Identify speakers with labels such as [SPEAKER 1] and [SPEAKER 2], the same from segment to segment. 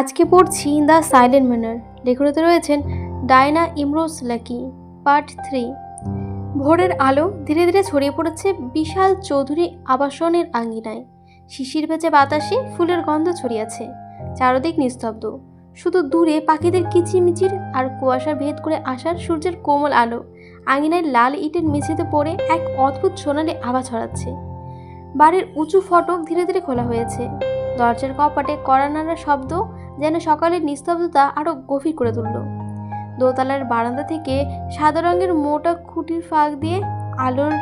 [SPEAKER 1] আজকে পড়ছি the silent manner লেখনতে রয়েছেন Diana Imroz Lucky, part three. ভোরের আলো ধীরে ধীরে ছড়িয়ে পড়েছে বিশাল চৌধুরী আবাসনের আঙ্গিনায় শিশির ভেজে বাতাসে ফুলের গন্ধ ছড়িয়েছে, চারদিক নিস্তব্ধ। শুধু দূরে পাখিদের কিচিমিচির আর কুয়াশা ভেদ করে আসার সূর্যের কোমল আলো আঙিনায় লাল ইটের মেঝেতে পড়ে এক অদ্ভুত সোনালি আভা ছড়াচ্ছে। বাড়ির উঁচু ফটক ধীরে ধীরে খোলা হয়েছে। দরজার কপাটে কড়া নাড়ার শব্দ যেন সকালের নিস্তব্ধতা আরও গভীর করে তুলল। দোতলার বারান্দা থেকে সাদা রঙের মোটা খুঁটির ফাঁক দিয়ে আলোর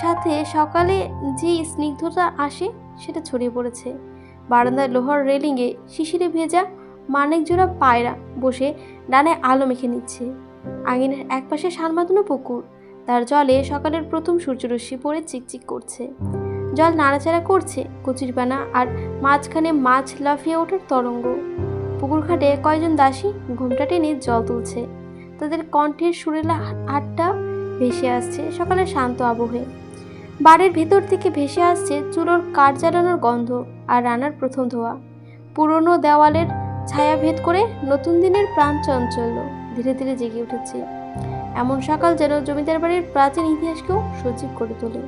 [SPEAKER 1] সাথে সকালে যে স্নিগ্ধতা আসে সেটা ছড়িয়ে পড়েছে। বারান্দার লোহার রেলিংয়ে শিশিরে ভেজা মানিক জোড়া পায়রা বসে ডানে আলো মেখে নিচ্ছে। আঙিনের একপাশে সানমাদুনো পুকুর। তার জলে সকালের প্রথম সূর্যরশ্মি পড়ে চিকচিক করছে। জল নাড়াচাড়া করছে কচুরিপানা আর মাঝখানে মাছ লাফিয়ে ওঠার তরঙ্গ। পুকুর ঘাটে কয়জন দাসী ঘুমটা টেনে জল তুলছে। তাদের কণ্ঠের সুরেলা হাটটা ভেসে আসছে সকালের শান্ত আবহে। বাড়ির ভেতর থেকে ভেসে আসছে চুলোর কাঠ জ্বালানোর গন্ধ আর রান্নার প্রথম ধোয়া। পুরনো দেওয়ালের ছায়া ভেদ করে নতুন দিনের প্রাণ চঞ্চল্য ধীরে ধীরে জেগে উঠেছে। এমন সকাল যেন জমিদার বাড়ির প্রাচীন ইতিহাসকেও সজীব করে তোলে।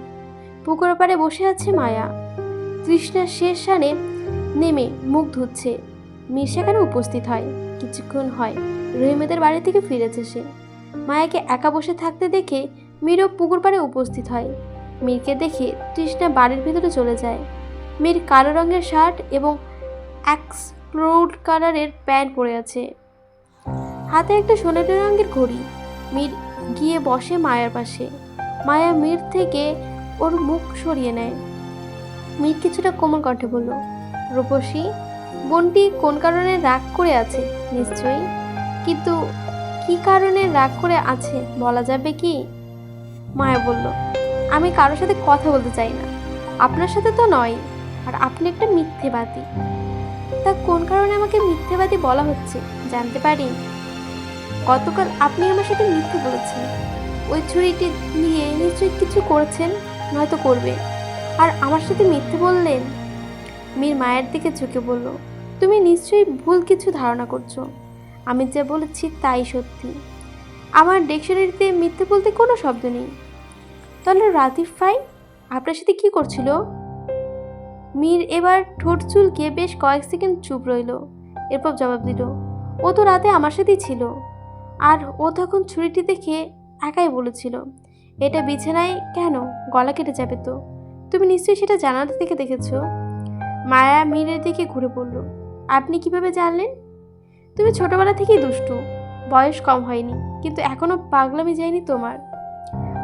[SPEAKER 1] পুকুর পাড়ে বসে আছে মায়া। তৃষ্ণার শেষ সানে নেমে মুখ ধুচ্ছে। মীর সেখানে উপস্থিত হয়? কিছুক্ষণ হয়। রহিমেদের বাড়ি থেকে ফিরেছে সে। মায়াকে একা বসে থাকতে দেখে মীরও পুকুর পাড়ে উপস্থিত হয়। মীরকে দেখে তৃষ্ণা বাড়ির ভিতরে চলে যায়। মীর কালো রঙের শার্ট এবং এক্সপ্লোড কালারের প্যান্ট পরে আছে। হাতে একটা সোনালি রঙের ঘড়ি। মীর গিয়ে বসে মায়ার পাশে। মায়া মীর থেকে ওর মুখ সরিয়ে নেয়। মীর কিছুটা কোমল কণ্ঠে বলল, রূপসী, বোনটি কোন কারণে রাগ করে আছে? নিশ্চয়ই। কিন্তু কি কারণে রাগ করে আছে, বলা যাবে কি? মায়া বলল, আমি কারোর সাথে কথা বলতে চাই না। আপনার সাথে তো নয়, আর আপনি একটা মিথ্যেবাদী। তা কোন কারণে আমাকে মিথ্যেবাদী বলা হচ্ছে, জানতে পারি? গতকাল আপনি আমার সাথে মিথ্যে বলেছেন। ওই ছুরিটি নিয়ে নিশ্চয়ই কিছু করেছেন? নয়তো করবে। আর আমার সাথে মিথ্যে বললেন? মীর মায়ের দিকে ঝুঁকে বলল, তুমি নিশ্চয়ই ভুল কিছু ধারণা করছ। আমি যা বলেছি তাই সত্যি। আমার ডিকশনারিতে মিথ্যে বলতে কোনো শব্দ নেই। তাহলে রাতিফ ভাই, আপনার সাথে কি করছিল? মীর এবার ঠোঁট চুলকে বেশ কয়েক সেকেন্ড চুপ রইল, এরপর জবাব দিল, ও তো রাতে আমার সাথেই ছিল। আর ও তখন ছুরিটি দেখে একাই বলেছিল এটা বিছানায় কেন? গলা কেটে যাবে তো। তুমি নিশ্চয়ই সেটা জানালা থেকে দেখেছ? মায়া মীরের দিকে ঘুরে পড়ল আপনি কীভাবে জানলেন? তুমি ছোটবেলা থেকেই দুষ্টু। বয়স কম হয়নি, কিন্তু এখনও পাগলামি যায়নি তোমার।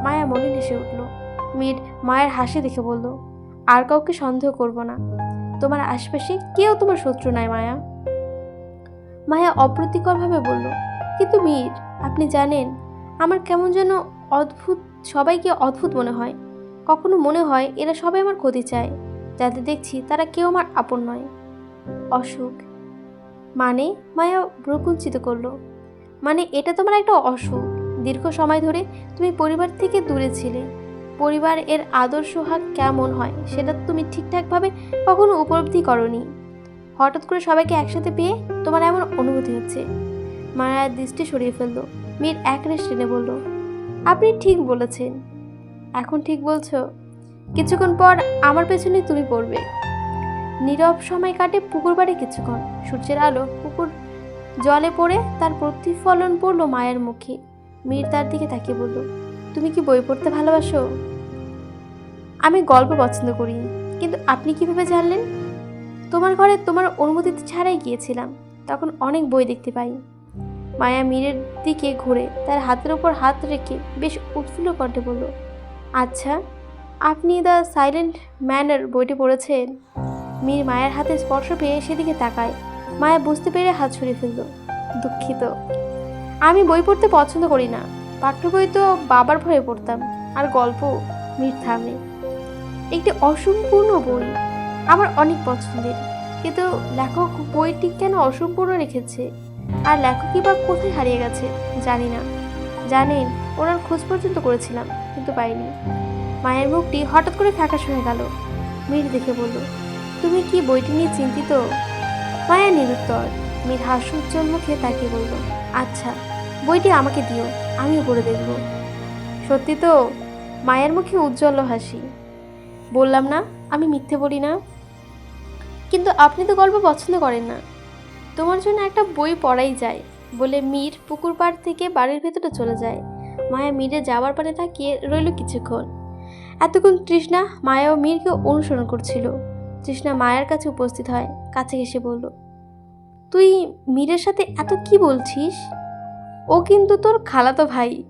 [SPEAKER 1] মায়া মনে হেসে উঠল। মীর মায়ের হাসি দেখে বলল, আর কাউকে সন্দেহ করব না। তোমার আশপাশে কেউ তোমার শত্রু নয়, মায়া। মায়া অপ্রতিকরভাবে বলল, কিন্তু মীর, আপনি জানেন, আমার কেমন যেন অদ্ভুত সবাইকে অদ্ভুত মনে হয়। কখনো মনে হয় এরা সবাই আমার ক্ষতি চায়। যাদের দেখছি তারা কেউ আমার আপন নয়। অসুখ। মানে মায়া ভ্রকুঞ্চিত করল। মানে এটা তোমার একটা অসুখ। দীর্ঘ সময় ধরে তুমি পরিবার থেকে দূরে ছিলে। পরিবার এর আদর্শ হাক কেমন হয় সেটা তুমি ঠিকঠাকভাবে কখনো উপলব্ধি করনি। হঠাৎ করে সবাইকে একসাথে পেয়ে তোমার এমন অনুভূতি হচ্ছে। মায়ার দৃষ্টি সরিয়ে ফেলল। মীর এক টেনে বলল আপনি ঠিক বলেছেন। এখন ঠিক বলছো? কিছুক্ষণ পর আমার পেছনে তুমি পড়বে। নীরব সময় কাটে পুকুর বাড়ি কিছুক্ষণ। সূর্যের আলো পুকুর জলে পড়ে তার প্রতিফলন পড়ল মায়ের মুখে। মীর তার দিকে তাকিয়ে বলল, তুমি কি বই পড়তে ভালোবাসো? আমি গল্প পছন্দ করি, কিন্তু আপনি কীভাবে জানলেন? তোমার ঘরে তোমার অনুমতি ছাড়াই গিয়েছিলাম। তখন অনেক বই দেখতে পাই। মায়া মীরের দিকে ঘুরে, তার হাতের ওপর হাত রেখে বেশ উৎফুল্ল কণ্ঠে বলল আচ্ছা আপনি দ্য সাইলেন্ট ম্যানার বইটি পড়েছেন? মীর মায়ের হাতে স্পর্শ পেয়ে সেদিকে তাকায়। মায়া বুঝতে পেরে হাত ছড়িয়ে ফেলল, দুঃখিত। আমি বই পড়তে পছন্দ করি না। পাঠ্য বই তো বাবার ভয়ে পড়তাম, আর গল্প মীর থামে। একটি অসম্পূর্ণ বই, আমার অনেক পছন্দের। কিন্তু লেখক বইটি কেন অসম্পূর্ণ রেখেছে? আর লেখকই বা কোথায় হারিয়ে গেছে, জানি না। জানেন, ওনার খোঁজ পর্যন্ত করেছিলাম, কিন্তু পাইনি। মায়ের মুখটি হঠাৎ করে ফ্যাকাশ হয়ে গেল। মীর দেখে বলল, তুমি কি বইটি নিয়ে চিন্তিত? মায়া নিরুত্তর, মীর হাস্যোজ্জ্বল মুখে তাকিয়ে বলল আচ্ছা বইটি আমাকে দিও, আমিও পড়ে দেখব। সত্যি তো? মায়ের মুখে উজ্জ্বল হাসি। বললাম না, আমি মিথ্যে বলি না? কিন্তু আপনি তো গল্প পছন্দ করেন না। তোমার জন্য একটা বই পড়াই যায় বলে মীর পুকুর পাড় থেকে বাড়ির ভেতরে চলে যায়। মায়া মীরে যাওয়ার পানে তাকিয়ে রইল কিছুক্ষণ। এতক্ষণ তৃষ্ণা, মায়া ও মীরকে অনুসরণ করছিল। তৃষ্ণা মায়ের কাছে উপস্থিত হয়, কাছে এসে বলল, তুই মীরের সাথে এত কি বলছিস? ও কিন্তু তোর খালাতো ভাই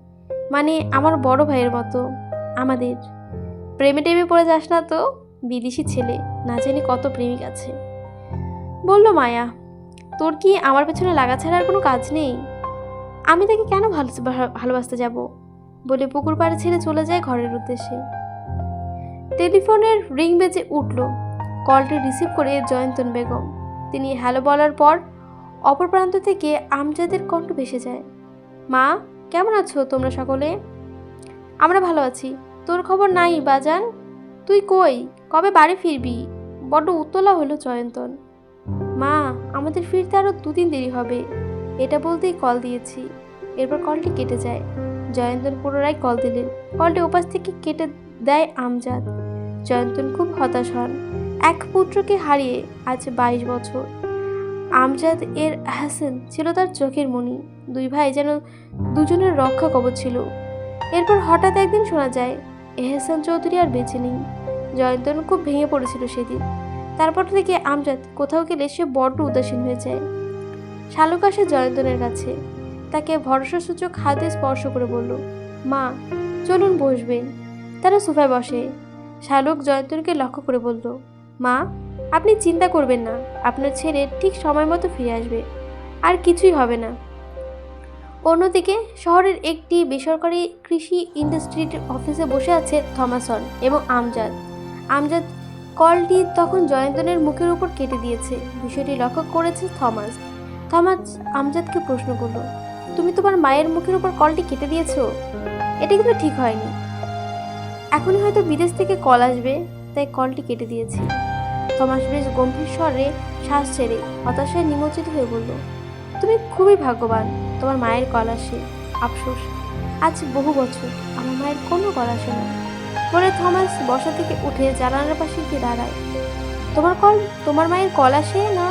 [SPEAKER 1] মানে আমার বড় ভাইয়ের মতো, আমাদের। প্রেমে টেমে পড়ে যাস না তো, বিদেশি ছেলে, না জানি কত প্রেমিক আছে। বলল মায়া তোর কি আমার পেছনে লাগা ছাড়া আর কোনো কাজ নেই? আমি তাকে কেন ভালো ভালোবাসতে যাব? বলে পুকুর পাড়ে ছেড়ে চলে যায় ঘরের উদ্দেশ্যে। টেলিফোনের রিং বেজে উঠল। কলটি রিসিভ করে জয়ন্তন বেগম। তিনি হ্যালো বলার পর অপর প্রান্ত থেকে আমজাদের কণ্ঠ ভেসে যায়। মা, কেমন আছো তোমরা সকলে? আমরা ভালো আছি। তোর খবর নাই বাজান? তুই কই? কবে বাড়ি ফিরবি? বড্ড উতলা হলো জয়ন্তন। মা, আমাদের ফিরতে আরও দুদিন দেরি হবে। এটা বলতেই কল দিয়েছি। এরপর কলটি কেটে যায়। জয়ন্তন পুনরায় কল দিলেন। কলটি ওপাশ থেকে কেটে দেয় আমজাদ। জয়ন্তন খুব হতাশ হন। এক পুত্রকে হারিয়ে আজ বাইশ বছর। আমজাদ এর হাসান ছিল তার চোখের মণি। দুই ভাই যেন দুজনের রক্ষা কবচ ছিল। এরপর হঠাৎ একদিন শোনা যায়, এহসান চৌধুরী আর বেঁচে নেই। জয়ন্তন খুব ভেঙে পড়েছিল সেদিন। তারপর থেকে আমজাদ কোথাও গেলে সে বড্ড উদাসীন হয়ে যায়। শালুক আসে জয়ন্তনের কাছে। তাকে ভরসাসূচক হাতে স্পর্শ করে বলল, মা, চলুন বসবেন। তারা সোফায় বসে। শালুক জয়ন্তনকে লক্ষ্য করে বলল, মা, আপনি চিন্তা করবেন না, আপনার ছেলে ঠিক সময় মতো ফিরে আসবে, আর কিছুই হবে না। অন্যদিকে শহরের একটি বেসরকারি কৃষি ইন্ডাস্ট্রির অফিসে বসে আছে থমাসন এবং আমজাদ। আমজাদ কলটি তখন জয়ন্তনের মুখের উপর কেটে দিয়েছে। বিষয়টি লক্ষ্য করেছে থমাস। থমাস আমজাদকে প্রশ্ন করল, তুমি তোমার মায়ের মুখের উপর কলটি কেটে দিয়েছ? এটা কিন্তু ঠিক হয়নি। এখনই হয়তো বিদেশ থেকে কল আসবে, তাই কলটি কেটে দিয়েছি। থমাস বেশ গম্ভীর স্বরে শ্বাস ছেড়ে হতাশায় নিমজ্জিত হয়ে বলল, তুমি খুবই ভাগ্যবান, তোমার মায়ের কল আসে। আফসোস, আজ বহু বছর আমার মায়ের কোনো কল আসে না। বলে থমাস বসা থেকে উঠে জানালার পাশে গিয়ে দাঁড়ায়। তোমার কল, তোমার মায়ের কল আসে না?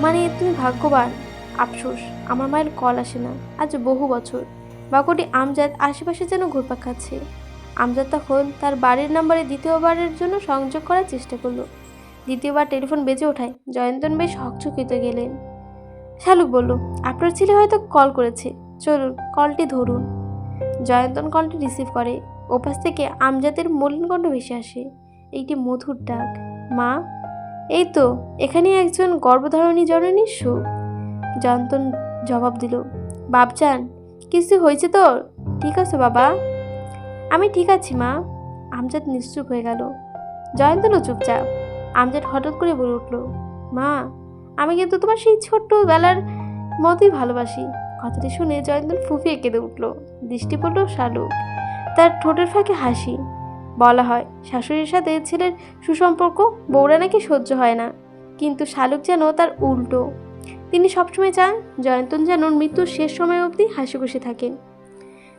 [SPEAKER 1] মানে তুমি ভাগ্যবান, আফসোস, আমার মায়ের কল আসে না, আজ বহু বছর। বাক্যটি আমজাদ আশেপাশে যেন ঘুরপাক খাচ্ছে। আমজাদ তখন তার বাড়ির নাম্বারে দ্বিতীয়বারের জন্য সংযোগ করার চেষ্টা করল। দ্বিতীয়বার টেলিফোন বেজে ওঠায় জয়ন্তন বেশ হকচকিত গেলেন। শালুক বলল, আপনার ছেলে হয়তো কল করেছে, চলুন, কলটি ধরুন। জয়ন্তন কলটি রিসিভ করে। ওপাশ থেকে আমজাদের মলিন কণ্ঠ ভেসে আসে। একটি মধুর ডাক, মা, এই তো, এখানে একজন গর্ভধারণী জননীর সুখ। জয়ন্তন জবাব দিল, বাপজান, কিছু হয়েছে তোর ঠিক আছে বাবা। আমি ঠিক আছি, মা। আমজাদ নিশ্চুপ হয়ে গেল জয়ন্তনও চুপচাপ। আমজাদ হঠাৎ করে বলে উঠল, মা, আমি কিন্তু তোমার সেই ছোট্ট বেলার মতোই ভালোবাসি। কথাটি শুনে জয়ন্তন ফুফিয়ে কেঁদে উঠল, দৃষ্টি পড়ল শালুক তার ঠোঁটের ফাঁকে হাসি। বলা হয়, শাশুড়ির সাথে ছেলের সুসম্পর্ক বউরা নাকি সহ্য হয় না। কিন্তু শালুক যেন তার উল্টো। তিনি সবসময় চান জয়ন্তন যেন মৃত্যুর শেষ সময় অবধি হাসি খুশি থাকেন।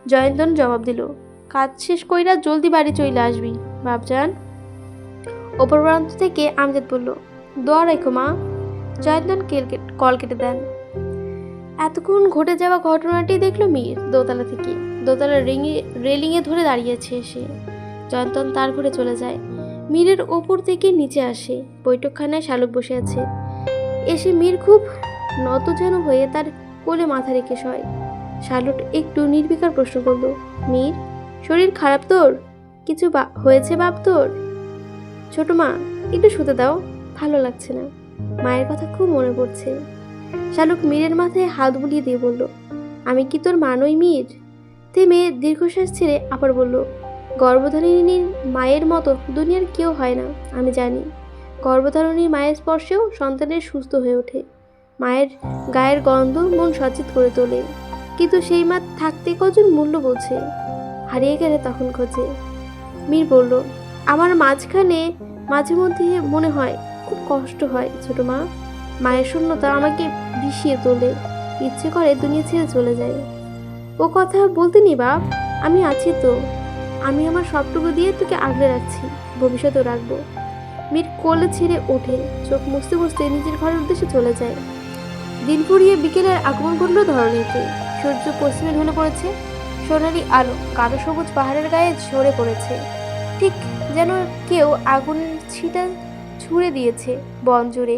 [SPEAKER 1] জয়ন্তন জবাব দিল, কাজ শেষ কইরা জলদি বাড়ি চলে আসবি, বাপজান। ওপর প্রান্ত থেকে আমজাদ বলল, দোয়া রেখো মা। জয়ন্তন কেল- কল কেটে দেন। এতক্ষণ ঘটে যাওয়া ঘটনাটি দেখল মীর দোতলা থেকে। দোতলা রিঙে রেলিংয়ে ধরে দাঁড়িয়েছে সে। যন্তন তার ঘরে চলে যায়। মীরের ওপর থেকে নিচে আসে। বৈঠকখানায় শালুক বসে আছে। এসে মীর খুব নত যেন হয়ে তার কোলে মাথা রেখে শয়। শালুট একটু নির্বিকার প্রশ্ন করল, মীর, শরীর খারাপ তোর? কিছু হয়েছে বাপ তোর? ছোট মা, একটু শুতে দাও, ভালো লাগছে না। মায়ের কথা খুব মনে পড়ছে। শালুক মীরের মাথায় হাত বুলিয়ে দিয়ে বলল, আমি কি তোর মানই মীর? থেমে দীর্ঘশ্বাস ছেড়ে আবার বলল, গর্ভধারিণীর মায়ের মতো দুনিয়ার কেউ হয় না, আমি জানি। গর্ভধারণীর মায়ের স্পর্শেও সন্তানের সুস্থ হয়ে ওঠে। মায়ের গায়ের গন্ধ মন সচেত করে তোলে। কিন্তু সেই মা থাকতে কজন মূল্য বোঝে? হারিয়ে গেলে তখন খোঁজে। মীর বলল, আমার মাঝখানে মাঝে মধ্যে মনে হয় খুব কষ্ট হয়, ছোট মা। মায়ের শূন্যতা আমাকে বিষিয়ে তোলে। ইচ্ছে করে দুনিয়া ছেড়ে চলে যায়। ও কথা বলতে নি, বাপ। আমি আছি তো। আমি আমার সবটুকু দিয়ে তোকে আগলে রাখছি, ভবিষ্যতেও রাখব। মীর কোলে ছেড়ে ওঠে, চোখ মুছতে মুছতে নিজের ঘরের উদ্দেশ্যে চলে যায়। দিন ফুরিয়ে বিকেলের আগমন ঘটল ধরণীতে সূর্য পশ্চিমে ঢলে পড়েছে, সোনালি আলো গাঢ় সবুজ পাহাড়ের গায়ে ঝরে পড়েছে। ঠিক যেন কেউ আগুনের ছিটা ছুঁড়ে দিয়েছে বন জুড়ে।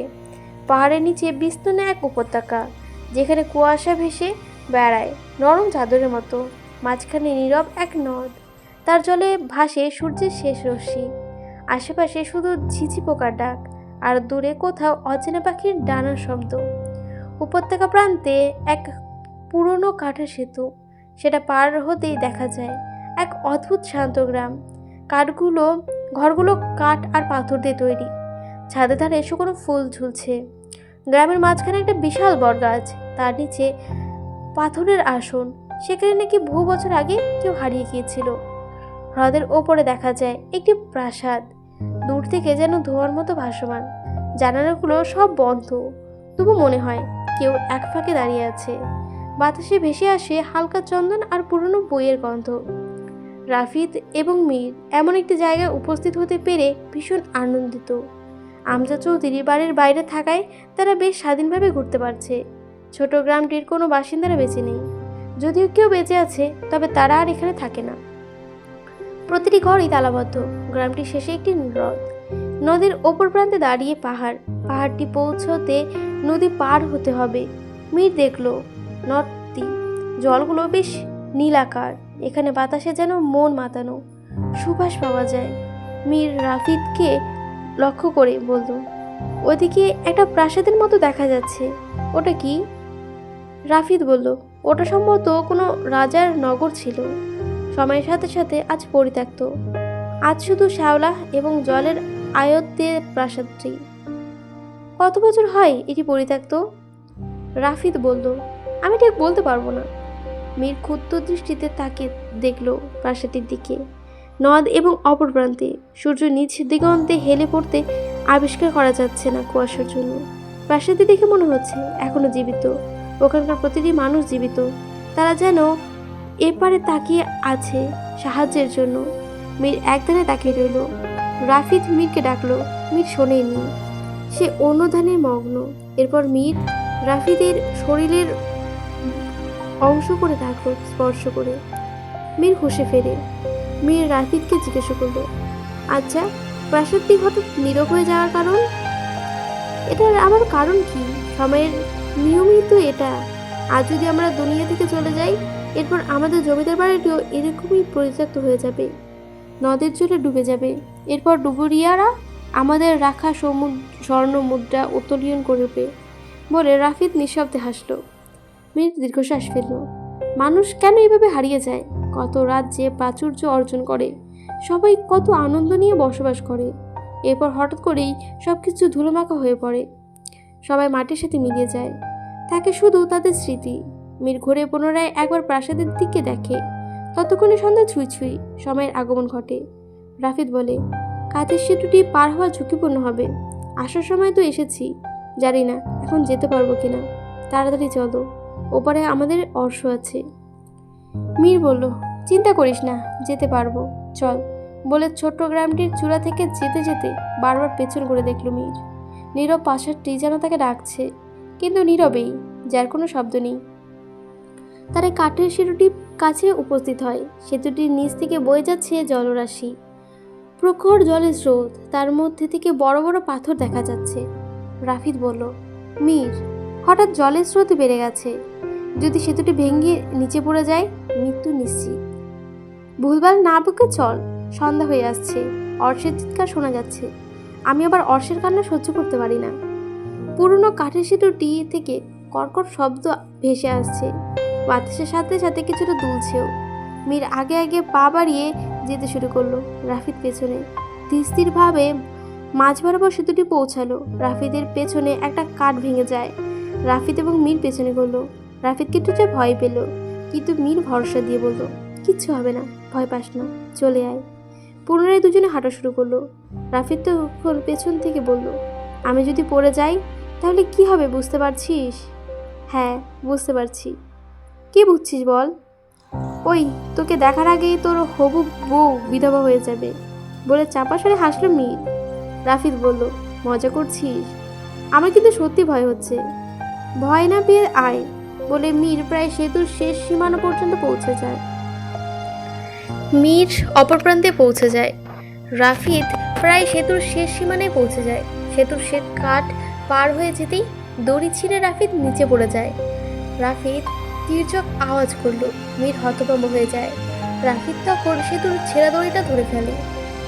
[SPEAKER 1] পাহাড়ের নিচে বিস্তৃত এক উপত্যকা, যেখানে কুয়াশা ভেসে বেড়ায়, নরম চাদরের মতো, মাঝখানে নীরব এক নদ। তার জলে ভাসে সূর্যের শেষ রশ্মি। আশেপাশে শুধু ঝিঝি পোকার ডাক, আর দূরে কোথাও অচেনা পাখির ডানার শব্দ। উপত্যকা প্রান্তে এক পুরনো কাঠের সেতু, সেটা পার হতেই দেখা যায় এক অদ্ভুত শান্ত গ্রাম। কাঠগুলো, ঘরগুলো কাঠ আর পাথর দিয়ে তৈরি। ছাদে ধারে শুকনো ফুল ঝুলছে। গ্রামের মাঝখানে একটা বিশাল বটগাছ, তার নিচে পাথরের আসন। সেখানে নাকি বহু বছর আগে কেউ হারিয়ে গিয়েছিল। হ্রদের ওপরে দেখা যায় একটি প্রাসাদ। দূর থেকে যেন ধোয়ার মতো ভাসমান। জানালাগুলো সব বন্ধ। তবু মনে হয় কেউ এক ফাঁকে দাঁড়িয়ে আছে। বাতাসে ভেসে আসে হালকা চন্দন আর পুরনো বইয়ের গন্ধ। রাফিদ এবং মীর এমন একটি জায়গায় উপস্থিত হতে পেরে ভীষণ আনন্দিত। আমজা চৌধুরী বাড়ির বাইরে থাকায় তারা বেশ স্বাধীনভাবে ঘুরতে পারছে। ছোট গ্রামটির কোনো বাসিন্দারা বেঁচে নেই। যদিও কেউ বেঁচে আছে, তবে তারা আর এখানে থাকে না। প্রতিটি ঘরই তালাবদ্ধ। গ্রামটির শেষে একটি হ্রদ। নদীর ওপর প্রান্তে দাঁড়িয়ে পাহাড়। পাহাড়টি পৌঁছতে নদী পার হতে হবে। মীর দেখল, নদটি, জলগুলো বেশ নীলাকার। এখানে বাতাসে যেন মন মাতানো। সুবাস পাওয়া যায়। মীর রাফিদকে লক্ষ্য করে বলল, ওদিকে একটা প্রাসাদের মতো দেখা যাচ্ছে। ওটা কি? রাফিদ বলল, ওটা সম্ভবত কোনো রাজার নগর ছিল। সময়ের সাথে সাথে আজ পরিত্যক্ত। আজ শুধু শ্যাওলা এবং জলের আয়ত্তের প্রাসাদটি। কত বছর হয় এটি পরিত্যক্ত? রাফিদ বলল, আমি ঠিক বলতে পারব না। মীর ক্ষুদ্র দৃষ্টিতে তাকে দেখল প্রাসাদের দিকে। নদ এবং অপর প্রান্তে সূর্য নিচ দিগন্তে হেলে পড়তে আবিষ্কার করা যাচ্ছে না কুয়াশার জন্য। প্রাসাদটি দেখে মনে হচ্ছে এখনও জীবিত। ওখানকার প্রতিটি মানুষ জীবিত। তারা যেন এপারে তাকিয়ে আছে সাহায্যের জন্য। মীর একধানে তাকিয়ে রইল। রাফিদ মীরকে ডাকলো, মীর শোনেনি সে অন্য ধানে মগ্ন। এরপর মীর রাফিদের শরীরের অংশ করে রাখল স্পর্শ করে। মীর হুঁশে ফেরে। মীর রাফিদকে জিজ্ঞাসা করল আচ্ছা প্রাসাদটি হঠাৎ নীরব হয়ে যাওয়ার কারণ? এটার আমার কারণ কি? সময়ের নিয়মই তো এটা। আজ যদি আমরা দুনিয়া থেকে চলে যাই, এরপর আমাদের জমিদার বাড়িটিও এরকমই পরিত্যক্ত হয়ে যাবে। নদের জলে ডুবে যাবে। এরপর ডুবুরিয়ারা আমাদের রাখা সমুদ্র স্বর্ণ মুদ্রা উত্তোলন করবে বলে রাফিদ নিঃশব্দে হাসল। মীর দীর্ঘশ্বাস ফেলল। মানুষ কেন এভাবে হারিয়ে যায়? কত রাজ্যে প্রাচুর্য অর্জন করে। সবাই কত আনন্দ নিয়ে বসবাস করে। এরপর হঠাৎ করেই সব কিছু ধুলোমাখা হয়ে পড়ে। সবাই মাটির সাথে মিলিয়ে যায়। থাকে শুধু তাদের স্মৃতি। মীর ঘুরে পুনরায় একবার প্রাসাদের দিকে দেখে। ততক্ষণে সন্ধ্যা ছুঁই ছুঁই সময়ের আগমন ঘটে। রাফিদ বলে, কাজের সেতুটি পার হওয়া ঝুঁকিপূর্ণ হবে। আসার সময় তো এসেছি। জানি না এখন যেতে পারব কিনা। তাড়াতাড়ি চলো। ওপারে আমাদের অর্শ আছে। মীর বলল, চিন্তা করিস না, যেতে পারব। চল। বলে ছোট্ট গ্রামটির চূড়া থেকে যেতে যেতে বারবার পেছন করে দেখল মীর। নীরব পাশারটি যেন তাকে ডাকছে, কিন্তু নীরবেই, যার কোনো শব্দ নেই। তারা কাঠের সেতুটির কাছে উপস্থিত হয়। সেতুটির নিচ থেকে বয়ে যাচ্ছে জলরাশি। প্রখর জলের স্রোত, তার মধ্যে থেকে বড় বড় পাথর দেখা যাচ্ছে। রাফিদ বলল, মীর, হঠাৎ জলের স্রোত বেড়ে গেছে। যদি সেতুটি ভেঙে নিচে পড়ে যায়, মৃত্যু নিশ্চিত। ভুলভাল না বুকে চল, সন্ধ্যা হয়ে আসছে। অর্ষের চিৎকার শোনা যাচ্ছে। আমি আবার অর্ষের কান্না সহ্য করতে পারি না। পুরনো কাঠের সেতুটি থেকে কর্কট শব্দ ভেসে আসছে। বাতাসের সাথে সাথে কিছুটা দুলছেও। মীর আগে আগে পা বাড়িয়ে যেতে শুরু করল রাফিদ পেছনে। ধীর স্থিরভাবে মাঝ বরাবর সেতুটি পৌঁছালো। রাফিদের পেছনে একটা কাঠ ভেঙে যায়। রাফিদ এবং মীর পেছনে করল রাফিদ কিছুটা ভয় পেল, কিন্তু মীর ভরসা দিয়ে বলল, কিচ্ছু হবে না, ভয় পাস না, চলে আয়। পুনরায় দুজনে হাঁটা শুরু করল। রাফিদ তখন পেছন থেকে বলল, আমি যদি পড়ে যাই, তাহলে কি হবে বুঝতে পারছিস? হ্যাঁ বুঝতে পারছি। কি বুঝছিস বল? ওই, তোকে দেখার আগেই তোর হবু বউ বিধবা হয়ে যাবে, বলে চাপা সরে হাসলো মীর। রাফিদ বলল, মজা করছিস? আমার কিন্তু সত্যি ভয় হচ্ছে। ভয় না পেয়ে আয়, বলে মীর প্রায় সেতুর শেষ সীমানা পর্যন্ত পৌঁছে যায়। মীর অপর প্রান্তে পৌঁছে যায়। রাফিদ প্রায় সেতুর শেষ সীমানায় পৌঁছে যায়। সেতুর শেষ কাঠ পার হয়ে যেতেই দড়ি ছিঁড়ে রাফিদ নিচে পড়ে যায়। রাফিদ তীর্যক আওয়াজ করল, মীর হতভম্ব হয়ে যায়। রাফিদ তখন সেতুর ছেঁড়া দড়িটা ধরে ফেলে।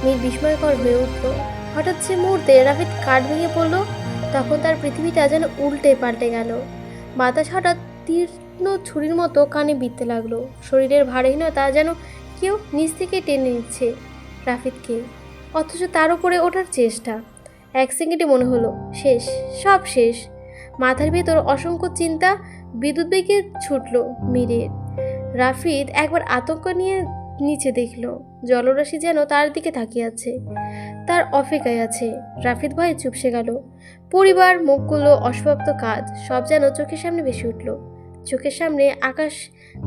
[SPEAKER 1] মীর বিস্ময়কর হয়ে উঠল। হঠাৎ সে মুহূর্তে রাফিদ কাঠ ভেঙে পড়ল, তখন তার পৃথিবীটা যেন উল্টে পাল্টে গেল। বাতাস হঠাৎ তীর্ণ ছুরির মতো কানে বিঁধতে লাগল। শরীরের ভারহীনতা যেন কেউ নিচ থেকে টেনে নিচ্ছে রাফিদকে। অথচ তার উপরে ওঠার চেষ্টা। এক সেকেন্ডে মনে হলো, শেষ, সব শেষ। মাথার ভেতর অসংখ্য চিন্তা বিদ্যুৎ বেগে ছুটল মীরের। রাফিদ একবার আতঙ্ক নিয়ে নিচে দেখল, জলরাশি যেন তার দিকে তাকিয়ে আছে। তার অপেক্ষায় আছে। রাফিদ ভয়ে চুপসে গেল। পরিবার মুখগুলো অসমাপ্ত কাজ, সব যেন চোখের সামনে ভেসে উঠল। চোখের সামনে আকাশ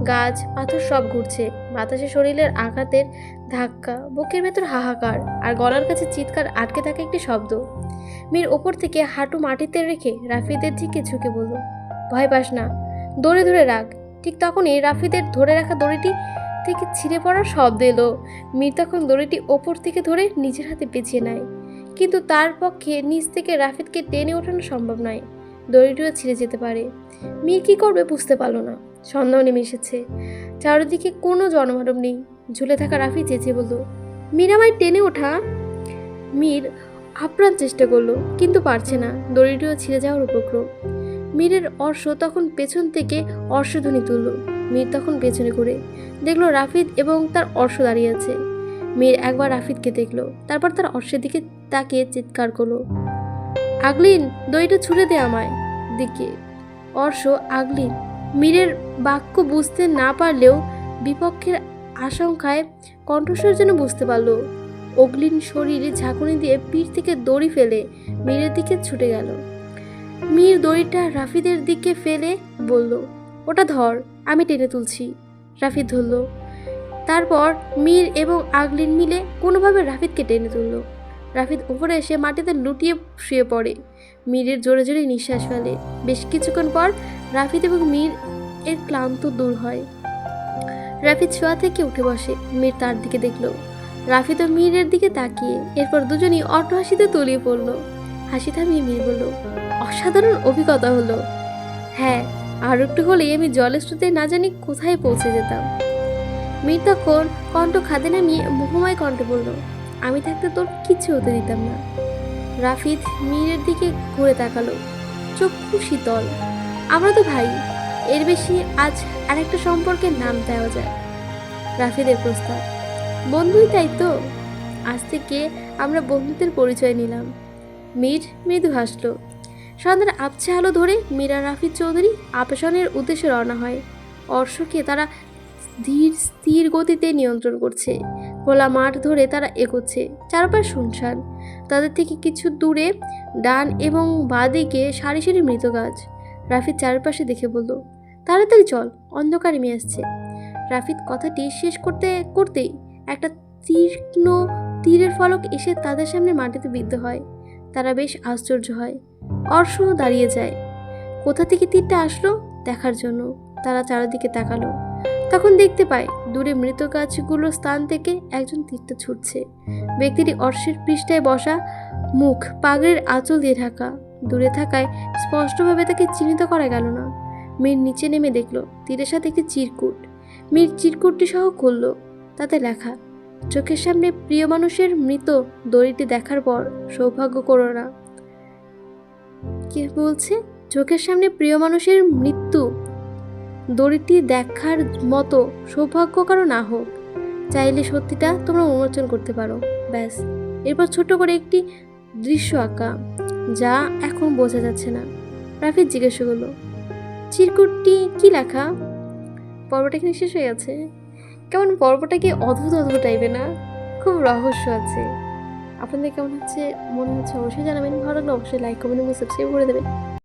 [SPEAKER 1] গাছ, পাথর সব ঘুরছে। বাতাসে শরীরের আঘাতের ধাক্কা, বুকের ভেতর হাহাকার, আর গলার কাছে চিৎকার আটকে থাকা একটি শব্দ। মীর ওপর থেকে হাঁটু মাটিতে রেখে রাফিদের দিকে ঝুঁকে বলল, ভয় পাস না, দড়ি ধরে রাখ। ঠিক তখনই রাফিদের ধরে রাখা দড়িটি থেকে ছিঁড়ে পড়ার শব্দ এলো। মীর তখন দড়িটি ওপর থেকে ধরে নিজের হাতে পেঁচিয়ে নেয়। কিন্তু তার পক্ষে নিচ থেকে রাফিদকে টেনে ওঠানো সম্ভব নয়। দড়িটিও ছিঁড়ে যেতে পারে। মীর কী করবে বুঝতে পারল না। সন্দেহ নেমে এসেছে। চারিদিকে কোনো জনমানব নেই। ঝুলে থাকা রাফি চেঁচিয়ে বলল, মীর আমায় টেনে ওঠা? মীর আপ্রাণ চেষ্টা করল, কিন্তু পারছে না। দড়িটিও ছিঁড়ে যাওয়ার উপক্রম। মীরের অর্শ তখন পেছন থেকে অর্শধ্বনি তুলল। মীর তখন পেছনে করে দেখল রাফিদ এবং তার অর্শ দাঁড়িয়ে আছে। মীর একবার রাফিদকে দেখল, তারপর তার অর্শের দিকে তাকিয়ে চিৎকার করল, আগলিন দইটা ছুঁড়ে দে আমায়। দিকে অর্শ আগলিন মীরের বাক্য বুঝতে না পারলেও বিপক্ষের আশঙ্কায় কণ্ঠস্বর যেন বুঝতে পারল। অগ্লিন শরীরে ঝাঁকুনি দিয়ে পিঠ থেকে দড়ি ফেলে মীরের দিকে ছুটে গেল। মীর দড়িটা রাফিদের দিকে ফেলে বলল, ওটা ধর, আমি টেনে তুলছি। রাফিদ ধরল। তারপর মীর এবং আগলিন মিলে কোনোভাবে রাফিদকে টেনে তুলল। রাফিদ উপরে এসে মাটিতে লুটিয়ে শুয়ে পড়ে। মীরের জোরে জোরে নিঃশ্বাস ফেলে। বেশ কিছুক্ষণ পর রাফিদ এবং মীর এর ক্লান্ত দূর হয়। রাফিদ শোয়া থেকে উঠে বসে। মীর তার দিকে দেখল। রাফিদ ও মীরের দিকে তাকিয়ে এরপর দুজনই অট্ট হাসিতে তলিয়ে পড়ল। হাসি থামিয়ে মীর বলল, অসাধারণ অভিজ্ঞতা হলো। হ্যাঁ আর একটু হলেই আমি জলের স্রোতে না জানি কোথায় পৌঁছে যেতাম। মীর তখন কণ্ঠ খাদে নামিয়ে মোহময় কণ্ঠে বলল, আমি থাকতে তোর কিচ্ছু হতে দিতাম না। রাফিদ মীরের দিকে ঘুরে তাকালো। চক্ষু শীতল। আমরা তো ভাই। এর বেশি আজ আরেকটা সম্পর্কের নাম দেওয়া যায়। রাফিদের প্রস্তাব। বন্ধুই তাই তো। আজ থেকে আমরা বন্ধুদের পরিচয় নিলাম। মীর মৃদু হাসল। সন্ধ্যার আবছা আলো ধরে মীরা রাফিদ চৌধুরী আবেশনের উদ্দেশ্যে রওনা হয়। অর্শকে তারা ধীর, স্থির গতিতে নিয়ন্ত্রণ করছে। খোলা মাঠ ধরে তারা এগোচ্ছে। চারপাশ শুনশান। তাদের থেকে কিছু দূরে ডান এবং বাঁদিকে সারি সারি মৃত গাছ। রাফিদ চারপাশে দেখে বলল, তাড়াতাড়ি চল, অন্ধকার নেমে আসছে। রাফিদ কথাটি শেষ করতে, করতেই একটা তীক্ষ্ণ তীরের ফলক এসে তাদের সামনে মাটিতে বিদ্ধ হয়। তারা বেশ আশ্চর্য হয়। অর্শ দাঁড়িয়ে যায়। কোথা থেকে তীরটা আসলো দেখার জন্য। তারা চারিদিকে তাকালো। তখন দেখতে পায়, দূরে মৃত গাছগুলোর স্থান থেকে একজন তীরটা ছুটছে। ব্যক্তিটি অর্শের পৃষ্ঠায় বসা, মুখ পাগড়ির আঁচল দিয়ে ঢাকা। দূরে থাকায় স্পষ্টভাবে তাকে চিহ্নিত করা গেল না। মেয়ের নিচে নেমে দেখল, তীরের সাথে একটি চিরকুট। মেয়ের চিরকুটটি সহ খুলল, তাতে লেখা, চোখের সামনে প্রিয় মানুষের মৃত দড়িটি দেখার পর সৌভাগ্য করো না। কে বলছে, চোখের সামনে প্রিয় মানুষের মৃত্যু দড়িটি দেখার মতো সৌভাগ্য কারও না হোক। চাইলে সত্যিটা তোমরা উন্মোচন করতে পারো। ব্যাস, এরপর ছোট করে একটি দৃশ্য আঁকা। যা এখন বোঝা যাচ্ছে না। রাফিদ জিজ্ঞেস করল, চিরকুটটি কি লেখা? পর্বটা এখানে শেষ হয়ে গেছে। কেমন পর্বটাকে অদ্ভুত অদ্ভুত টাইপের না? খুব রহস্য আছে। আপনাদের কেমন হচ্ছে? মনে হচ্ছে অবশ্যই জানাবেন। ভালো লাগলে অবশ্যই লাইক কমেন্ট এবং সাবস্ক্রাইব করে দেবেন।